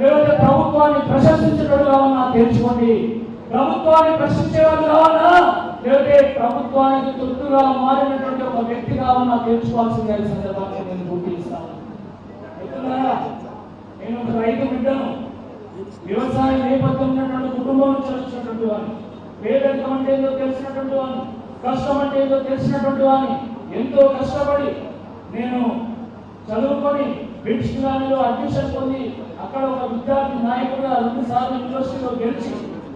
లేదంటే ప్రభుత్వాన్ని ప్రశంసించడం కావాలన్నా తెలుసుకోండి. ప్రభుత్వాన్ని ప్రశ్నించే వాళ్ళు కావాలన్నా లేకపోతే ప్రభుత్వానికి తొత్తుగా మారినటువంటి ఒక వ్యక్తి కావాలన్నా తెలుసుకోవాల్సిందే ఈ సందర్భంగా నేను గుర్తిస్తాను నేను ఒక రైతు బిడ్డను. వ్యవసాయ నేపథ్యం ఉన్నటువంటి కుటుంబం నుంచి వచ్చినటువంటి వాడిని. పేదరికం అంటే ఏదో తెలిసినటువంటి వాడిని. కష్టం అంటే ఏదో తెలిసినటువంటి వాడిని. ఎంతో కష్టపడి నేను చదువుకొని బ్రిటిష్ కాలేజీలో అడ్మిషన్ పొంది అక్కడ ఒక విద్యార్థి నాయకుడిగా రెండు సార్లు యూనివర్సిటీలో గెలిచి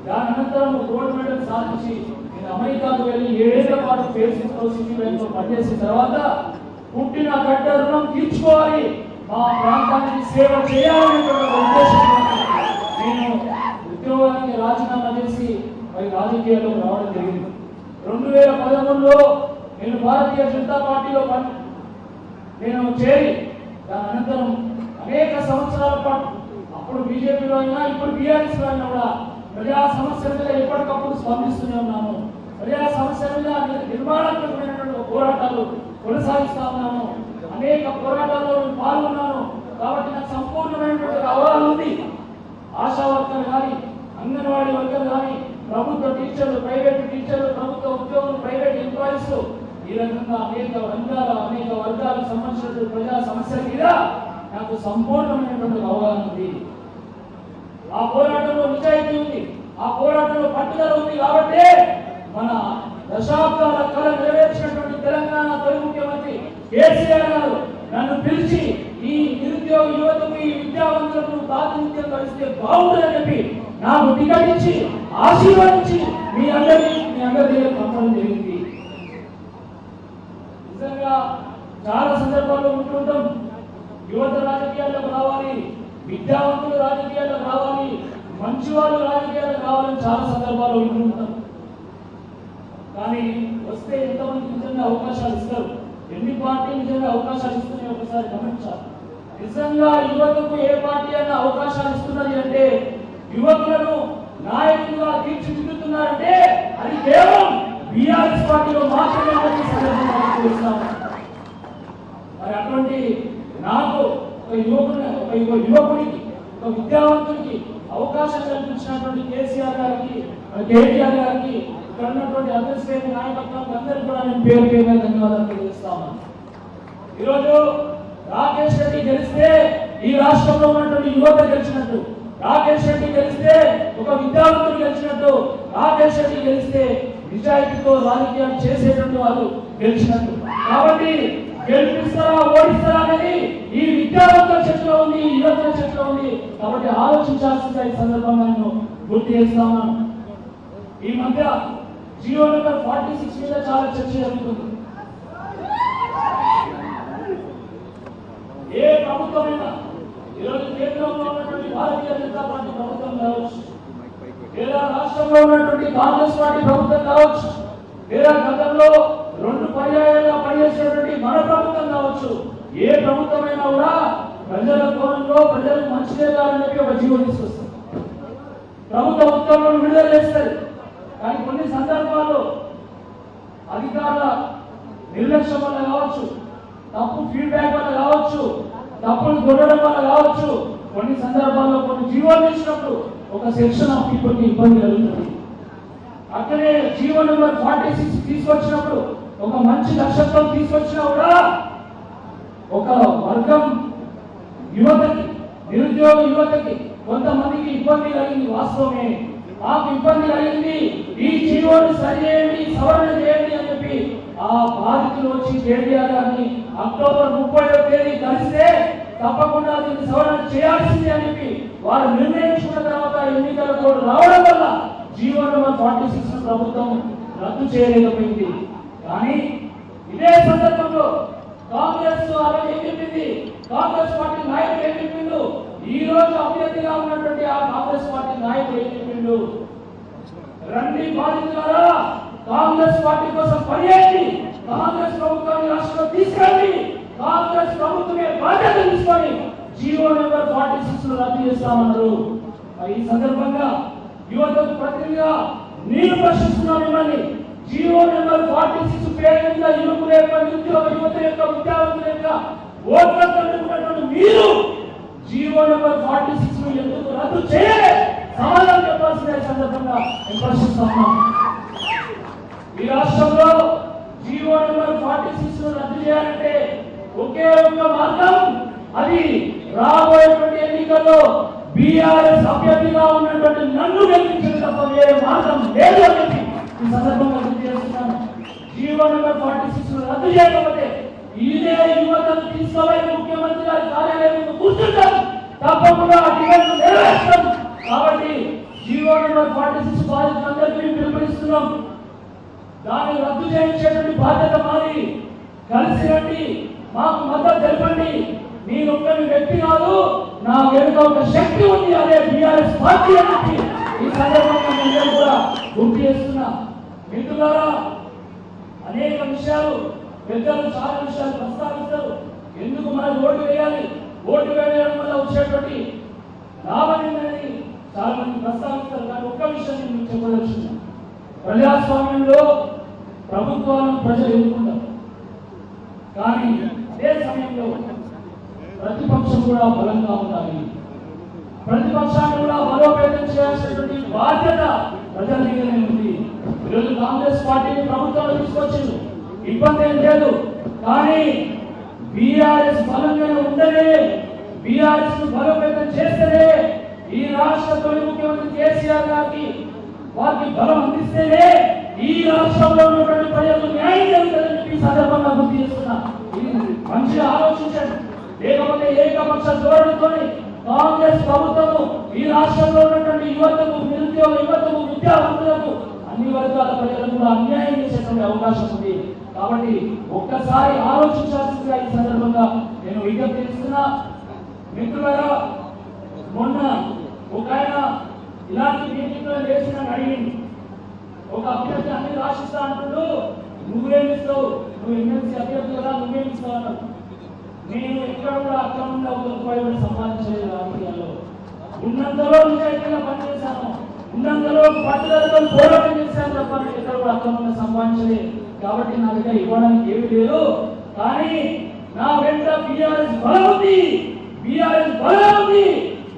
దాని అనంతరం గోల్డ్ మెడల్ సాధించి నేను అమెరికాకు వెళ్ళి ఏడేళ్ళ పాటు ఫేసింగ్ సిటీ పనిచేసిన తర్వాత పుట్టిన గడ్డ రుణం తీర్చుకోవాలి మా ప్రాంతానికి సేవ చేయాలనేటువంటి ఉద్దేశంతో నేను ఉద్యోగానికి రాజీనామా చేసి మరి రాజకీయాల్లో రావడం జరిగింది. రెండు వేల పదమూడులో నేను భారతీయ జనతా పార్టీలో పని నేను చేరి దాని అనంతరం అనేక సంవత్సరాల పాటు అప్పుడు బీజేపీలో అయినా ఇప్పుడు బీఆర్ఎస్లో అయినా కూడా ప్రజా సమస్య మీద ఎప్పటికప్పుడు స్పందిస్తూనే ఉన్నాను ప్రజా సమస్య మీద నిర్మాణాత్మకమైనటువంటి పోరాటాలు కొనసాగిస్తా ఉన్నాను అనేక పోరాటాల్లో పాల్గొన్నాను కాబట్టి నాకు సంపూర్ణమైనటువంటి అవగాహన ఉంది. ఆశా వర్కర్ కానీ అంగన్వాడీ వర్కర్ కానీ ప్రభుత్వ టీచర్లు ప్రైవేట్ టీచర్లు ప్రభుత్వ ఉద్యోగులు ప్రైవేట్ ఎంప్లాయీస్ ఈ రకంగా అనేక రంగాల అనేక వర్గాలకు సంబంధించిన ప్రజా సమస్యల మీద నాకు సంపూర్ణమైనటువంటి అవగాహన ఉంది. ఆ పోరాటంలో నిజాయితీ ఉంది. ఆ పోరాటంలో పట్టుదల ఉంది కాబట్టి మన దశాబ్దాల కళ నెరవేర్చినటువంటి తెలంగాణ తొలి ముఖ్యమంత్రి కేసీఆర్ గారు నన్ను పిలిచి ఈ నిరుద్యోగ యువతకు ఈ విద్యావంతులకు ప్రాతినిధ్యం కలిస్తే బాగుంటుందని చెప్పి నాకు టికెట్ ఇచ్చి ఆశీర్వదించి మీ అందరినీ మీ అందరి దగ్గర పంపడం జరిగింది. నిజంగా చాలా సందర్భాల్లో ఉంటుంటాం యువత రాజకీయాల్లోకి రావాలి. విద్యావంతులు రాజకీయాలు రావాలి మంచి వాళ్ళు రాజకీయాలకు రావాలని చాలా సందర్భాల్లో ఉంటుంటాం కానీ వస్తే ఎంతమంది నిజంగా అవకాశాలు ఇస్తారు? ఎన్ని పార్టీ నిజంగా అవకాశాలు ఇస్తున్నాయి ఒకసారి గమనించాలి. నిజంగా యువతకు ఏ పార్టీ అన్న అవకాశాలు ఇస్తున్నది అంటే యువకులను నాయకులుగా తీర్చిదిద్దుతున్నారంటే అది కేవలం బీఆర్ఎస్ పార్టీలో మాత్రమే మరి అటువంటి నాకు ఒక యువకుని ఒక యువ- యువకుడికి ఒక విద్యావంతుడికి అవకాశం కల్పించినటువంటి కేసీఆర్ గారికి కేటీఆర్ గారికి ఇక్కడ ఉన్నటువంటి అగ్రశ్రేణి నాయకత్వానికి అందరికీ కూడా నేను పేరు పేరుగా ధన్యవాదాలు తెలియజేస్తాను ఈరోజు రాకేష్ రెడ్డి గెలిస్తే ఈ రాష్ట్రంలో ఉన్నటువంటి యువత గెలిచినట్టు రాకేష్ రెడ్డి గెలిస్తే ఒక విద్యావంతుడు గెలిచినట్టు రాకేష్ రెడ్డి గెలిస్తే నిజాయితీతో రాజకీయాలు చేసేటువంటి వాళ్ళు గెలిచినట్టు. కాబట్టి గెలిపిస్తారా ఓడిస్తారా అనేది ఈ విద్యావంతుల చేతిలో ఉంది ఈ యువతుల చేతిలో ఉంది. కాబట్టి ఆలోచించాల్సిందిగా ఈ సందర్భంగా నేను గుర్తు చేస్తా ఈ మధ్య జియో నెంబర్ ఫార్టీ సిక్స్ మీద చాలా చర్చ జరుగుతుంది. ఏ ప్రభుత్వమైనా ఈరోజు కేంద్రంలో ఉన్నటువంటి భారతీయ జనతా పార్టీ ప్రభుత్వం కావచ్చు లేదా రాష్ట్రంలో ఉన్నటువంటి కాంగ్రెస్ పార్టీ ప్రభుత్వం కావచ్చు లేదా గతంలో రెండు పర్యాయాలుగా పనిచేసినటువంటి మన ప్రభుత్వం కావచ్చు ఏ ప్రభుత్వమైనా కూడా ప్రజల కోణంలో ప్రజలకు మంచి చేయాలని చెప్పి ఒక జీవో తీసుకొస్తుంది. ప్రభుత్వ ఉత్తర్వులను విడుదల చేస్తారు. కానీ కొన్ని సందర్భాల్లో అధికారుల నిర్లక్ష్యం వల్ల కావచ్చు తప్పు ఫీడ్బ్యాక్ వల్ల కావచ్చు తప్పులు కొట్టడం వల్ల కావచ్చు కొన్ని సందర్భాల్లో కొన్ని జీవోలు ఇచ్చినప్పుడు ఒక సెక్షన్ ఆఫ్ పీపుల్కి ఇబ్బంది కలుగుతుంది. అక్కడే జీవో నెంబర్ ఫార్టీ సిక్స్ తీసుకొచ్చినప్పుడు ఒక మంచి నక్షత్రం తీసుకొచ్చినా కూడా ఒక వర్గం యువతకి నిరుద్యోగ యువతకి కొంతమందికి ఇబ్బంది కలిగింది వాస్తవమే. మాకు ఇబ్బంది కలిగింది ఈ జీవోని సరిచేయండి సవరణ చేయండి అని చెప్పి ఆ బాధితులు వచ్చి కేటీఆర్ గారిని అక్టోబర్ ముప్పై తేదీ కలిస్తే తప్పకుండా దీన్ని సవరణ చేయాల్సింది అని చెప్పి వారు నిర్ణయించుకున్న తర్వాత ఎన్నికల కోడ్ రావడం వల్ల జీవో నెంబర్ ఫార్టీ సిక్స్ ప్రభుత్వం రద్దు చేయలేకపోయింది. కానీ ఇదే సందర్భంలో కాంగ్రెస్ అలా ఏం చెప్పింది కాంగ్రెస్ పార్టీ నాయకులు ఏం చెప్పిండు? ఈ రోజు అభ్యర్థిగా ఉన్నటువంటి ఆ కాంగ్రెస్ పార్టీ నాయకులు ఏం చెప్పిండు? రండి బాధితులారా కాంగ్రెస్ పార్టీ కోసం పనిచేయండి. కాంగ్రెస్ ప్రభుత్వాన్ని రాష్ట్రంలో తీసుకెళ్ళి కాంగ్రెస్ ప్రభుత్వమే బాధ్యత తీసుకొని జీవో నెంబర్ ఫార్టీ సిక్స్ రద్దు చేస్తామన్నారు. ఈ సందర్భంగా యువతకు ప్రతినిధిగా నేను ప్రశ్నిస్తున్నాను మిమ్మల్ని. జీవో నెంబర్ ఫార్టీ సిక్స్ పేరుగా యువకుల యొక్క నిరుద్యోగ యువత యొక్క ఉద్యోగం యొక్క ఓట్ల తండ్రుకున్నటువంటి మీరు జీవో నెంబర్ ఫార్టీ సిక్స్ను ఎందుకు రద్దు చేయలే సమాధానం చెప్పాల్సిన సందర్భంగా నేను ఈ రాష్ట్రంలో జీవో నెంబర్ ఫార్టీ సిక్స్ను రద్దు చేయాలంటే ఒకే ఒక్క మార్గం అది రాబోయేటువంటి ఎన్నికల్లో బీఆర్ఎస్ అభ్యర్థిగా ఉన్నటువంటి నన్ను గెలిపించిన తప్ప వేరే మార్గం లేదు అని ఈ సందర్భంగా గుర్తు చేస్తున్నాను జీవో నెంబర్ ఫార్టీ సిక్స్ రద్దు చేయకపోతే ఇదే యువతను తీసుకోవాలి ముఖ్యమంత్రి గారి కార్యాలయం ముందు కూర్చుంటారు తప్పకుండా ఆ డిమాండ్ నెరవేర్చాం కాబట్టి జీవో నెంబర్ ఫార్టీ సిక్స్ బాధితులందరికీ పిలుపునిస్తున్నాం దాన్ని రద్దు చేయించేటువంటి బాధ్యత మాది కలిసి రండి మాకు మద్దతు తెలపండి నేను ఒక్కరి వ్యక్తి కాదు నా వెనుక ఒక శక్తి ఉంది అదే బీఆర్ఎస్ పార్టీ అని ఈ సందర్భంగా నేను కూడా గుర్తు చేస్తున్నా. మిత్రులారా అనేక విషయాలు పెద్దలు చాలా విషయాలు ప్రస్తావిస్తారు. ఎందుకు మనం ఓటు వేయాలి? ఓటు వేయడం వల్ల వచ్చేటువంటి లాభం చాలా మంది ప్రస్తావిస్తారు. కానీ ఒక్క విషయం నేను మీకు ప్రజాస్వామ్యంలో ప్రభుత్వాలను ప్రజలు ఎన్నుకుంటారు. కానీ అదే సమయంలో ప్రతిపక్షం కూడా బలంగా ఉండాలి. ప్రతిపక్షాన్ని కూడా బలోపేతం చేయాల్సినటువంటి బాధ్యత ప్రజల ఉంది ఈరోజు కాంగ్రెస్ పార్టీని ప్రభుత్వంలో తీసుకొచ్చింది. ఇబ్బంది ఏం లేదు. కానీ బీఆర్ఎస్ బలంగా ఉండదే బీఆర్ఎస్ బలోపేతం చేస్తేనే ఈ రాష్ట్ర తొలి ముఖ్యమంత్రి కేసీఆర్ గారికి వారికి బలం అందిస్తేనే ఈ రాష్ట్రంలో ఉన్నటువంటి ప్రజలకు న్యాయం జరుగుతుందని చెప్పి ఈ సందర్భంగా గుర్తు చేస్తున్నా. మంచిగా ఆలోచించండి. లేకపోతే ఏకపక్ష ధోరణితోని కాంగ్రెస్ ప్రభుత్వము ఈ రాష్ట్రంలో ఉన్నటువంటి యువతకు నిరుద్యోగ యువతకు విద్యావంతులకు అన్ని వర్గాల ప్రజలకు కూడా అన్యాయం చేసేటువంటి అవకాశం ఉంది. కాబట్టి ఒక్కసారి ఆలోచించాల్సిందిగా ఈ సందర్భంగా నేను విజ్ఞప్తి చేస్తున్నా. మిత్రులారా మొన్న ఒక ఆయన ఇలాంటి మీటింగ్లో చేసిన అడిగింది ఒక అభ్యర్థి అన్ని రాసిస్తా అంటుడు నువ్వేమిస్తావు నువ్వు ఎమ్మెల్సీ అభ్యర్థి కదా నువ్వేమిస్తావు అన్నాడు. నేను ఎక్కడ కూడా అక్కడ నుండి ఒక రూపాయి కూడా సంపాదించలేదు రాజకీయాల్లో. ఉన్నంతలో నిజాయితీగా పనిచేశాను ఉన్నంతలో పట్టుదలతో పోరాటం చేశాను తప్ప నేను ఎక్కడ కూడా అక్కడ నుండి సంపాదించలేదు. కాబట్టి నా దగ్గర ఇవ్వడానికి ఏమీ లేదు. కానీ నా వెంట బీఆర్ఎస్ బలం ఉంది. బీఆర్ఎస్ బలం ఉంది.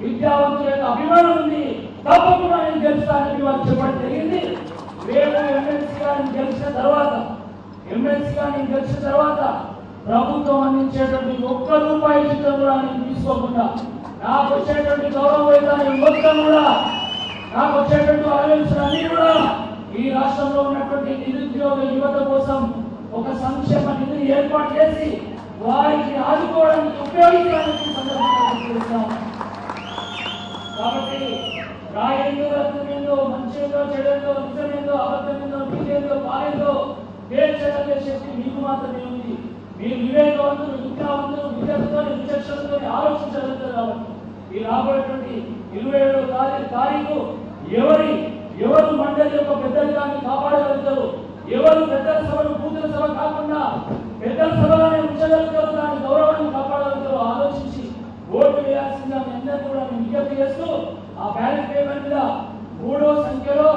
విద్యావంతుల యొక్క అభిమానం ఉంది. తప్పకుండా నేను గెలుస్తానని వారు చెప్పడం జరిగింది. రేపు ఎమ్మెల్సీ గారిని గెలిచిన తర్వాత ఎమ్మెల్సీ గారిని గెలిచిన తర్వాత ప్రభుత్వం అందించేటువంటి ఒక్క రూపాయి జీతం కూడా నేను తీసుకోకుండా నాకు వచ్చేటువంటి గౌరవ వేతనం మొత్తం కూడా నాకు వచ్చేటువంటి అలవెన్స్ అన్ని కూడా ఈ రాష్ట్రంలో ఉన్నటువంటి నిరుద్యోగ యువత కోసం ఒక సంక్షేమ నిధిని ఏర్పాటు చేసి వారికి ఆదుకోవడానికి ఉపయోగించడానికి సందర్భంగా కాబట్టి రాయేందో రత్నమేందో మంచేందో చెడేందో నిజమేందో అబద్ధమేందో నీదేందో వేరు తేల్చగలిగే శక్తి మీకు మాత్రమే ఉంది. మీరు వివేకవంతులు విద్యావంతులు విద్యతో విచక్షణతో ఆలోచించగలుగుతారు కాబట్టి ఈ రాబోయేటువంటి ఇరవై ఏడో తారీఖు తారీఖు ఎవరి ఎవరు మండలి యొక్క పెద్దరికాన్ని కాపాడగలుగుతారు? ఎవరు పెద్దల సభలు పూజల సభ కాకుండా పెద్దల సభలోనే ఉంచగలుగుతారు? దాని గౌరవాన్ని కాపాడగలుగుతారు? ఆలోచించి ఓటు వేయాల్సిందిగా మీ అందరినీ కూడా నేను విజ్ఞప్తి చేస్తూ ఆ బ్యాలెట్ పేమెంట్ మీద మూడో సంఖ్యలో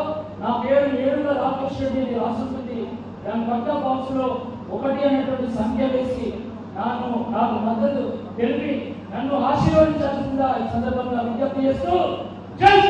నా పేరు ఏడుగా రామకృష్ణ రెడ్డి రాష్ట్రపతి దాని పక్క బాక్స్లో ఒకటి అనేటువంటి సంఖ్య వేసి నాకు నాకు మద్దతు తెలిపి నన్ను ఆశీర్వదించాల్సిందా ఈ సందర్భంగా విజ్ఞప్తి చేస్తూ